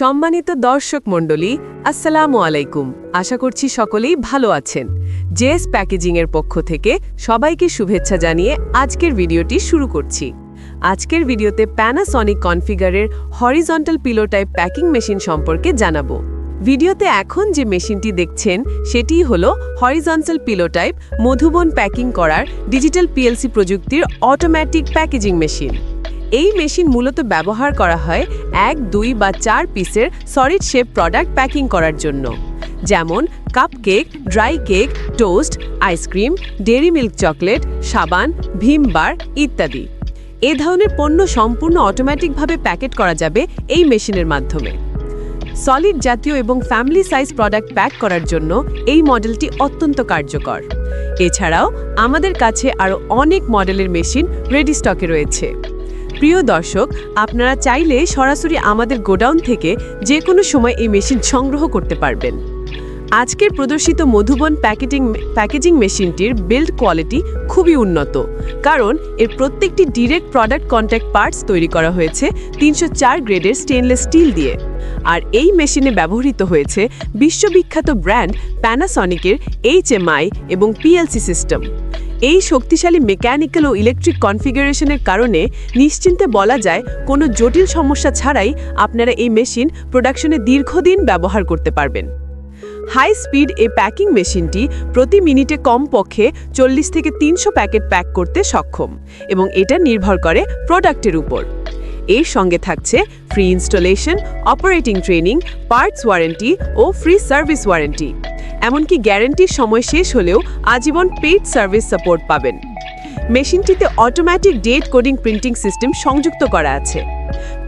সম্মানিত দর্শক মণ্ডলী, আসসালামু আলাইকুম। আশা করছি সকলেই ভালো আছেন। জেএস প্যাকেজিংয়ের পক্ষ থেকে সবাইকে শুভেচ্ছা জানিয়ে আজকের ভিডিওটি শুরু করছি। আজকের ভিডিওতে Panasonic কনফিগারের horizontal pillow type packing machine সম্পর্কে জানাব। ভিডিওতে এখন যে মেশিনটি দেখছেন সেটিই হল horizontal pillow type Madhuban packing করার ডিজিটাল পিএলসি প্রযুক্তির অটোমেটিক প্যাকেজিং মেশিন এই মেশিন মূলত ব্যবহার করা হয় এক, দুই বা চার পিসের সলিড শেপ প্রোডাক্ট প্যাকিং করার জন্য। যেমন cupcake dry cake toast ice cream dairy milk chocolate সাবান ভীমবার ইত্যাদি। এ ধরনের পণ্য সম্পূর্ণ অটোমেটিকভাবে প্যাকেট করা যাবে এই মেশিনের মাধ্যমে। সলিড জাতীয় এবং ফ্যামিলি সাইজ প্রোডাক্ট প্যাক করার জন্য এই মডেলটি অত্যন্ত কার্যকর। এছাড়াও আমাদের কাছে আরও অনেক মডেলের মেশিন রেডি স্টকে রয়েছে। প্রিয় দর্শক, আপনারা চাইলে সরাসরি আমাদের গোডাউন থেকে যে কোনো সময় এই মেশিন সংগ্রহ করতে পারবেন। আজকের প্রদর্শিত মধুবন প্যাকেটিং, প্যাকেজিং মেশিনটির বিল্ড কোয়ালিটি খুবই উন্নত, কারণ এর প্রত্যেকটি ডিরেক্ট প্রোডাক্ট কন্ট্যাক্ট পার্টস তৈরি করা হয়েছে তিনশো চার গ্রেডের স্টেনলেস স্টিল দিয়ে। আর এই মেশিনে ব্যবহৃত হয়েছে বিশ্ববিখ্যাত ব্র্যান্ড প্যানাসনিকের এইচএমআই এবং পিএলসি সিস্টেম এই শক্তিশালী মেকানিক্যাল ও ইলেকট্রিক কনফিগারেশনের কারণে নিশ্চিন্তে বলা যায় কোনো জটিল সমস্যা ছাড়াই আপনারা এই মেশিন প্রোডাকশনে দীর্ঘদিন ব্যবহার করতে পারবেন। হাই স্পিড এই প্যাকিং মেশিনটি প্রতি মিনিটে কমপক্ষে চল্লিশ থেকে তিনশো প্যাকেট প্যাক করতে সক্ষম এবং এটা নির্ভর করে প্রোডাক্টের উপর। এর সঙ্গে থাকছে free installation operating training parts warranty ও ফ্রি সার্ভিস ওয়ারেন্টি এমনকি গ্যারেন্টির সময় শেষ হলেও আজীবন পেইড সার্ভিস সাপোর্ট পাবেন। মেশিনটিতে automatic date coding printing system সংযুক্ত করা আছে।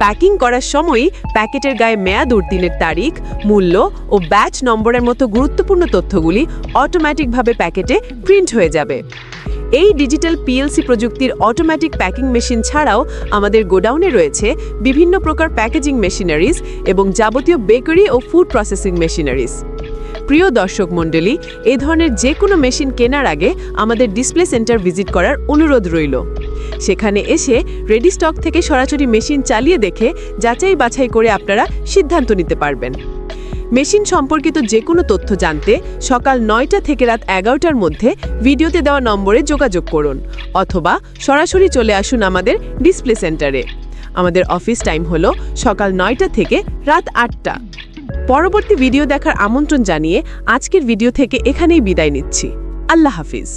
প্যাকিং করার সময়ই প্যাকেটের গায়ে মেয়াদ উদ্দিনের তারিখ, মূল্য ও ব্যাচ নম্বরের মতো গুরুত্বপূর্ণ তথ্যগুলি অটোমেটিকভাবে প্যাকেটে প্রিন্ট হয়ে যাবে। এই ডিজিটাল পিএলসি প্রযুক্তির অটোমেটিক প্যাকিং মেশিন ছাড়াও আমাদের গোডাউনে রয়েছে বিভিন্ন প্রকার প্যাকেজিং মেশিনারিজ এবং যাবতীয় বেকারি ও ফুড প্রসেসিং মেশিনারিজ প্রিয় দর্শক মণ্ডলী, এ ধরনের যে কোনো মেশিন কেনার আগে আমাদের ডিসপ্লে সেন্টার ভিজিট করার অনুরোধ রইল। সেখানে এসে রেডি স্টক থেকে সরাসরি মেশিন চালিয়ে দেখে যাচাই বাছাই করে আপনারা সিদ্ধান্ত নিতে পারবেন। মেশিন সম্পর্কিত যে কোনো তথ্য জানতে সকাল নয়টা থেকে রাত এগারোটার মধ্যে ভিডিওতে দেওয়া নম্বরে যোগাযোগ করুন অথবা সরাসরি চলে আসুন আমাদের ডিসপ্লে সেন্টারে। আমাদের অফিস টাইম হলো সকাল নয়টা থেকে রাত আটটা। পরবর্তী ভিডিও দেখার আমন্ত্রণ জানিয়ে আজকের ভিডিও থেকে এখানেই বিদায় নিচ্ছি। আল্লাহ হাফিজ।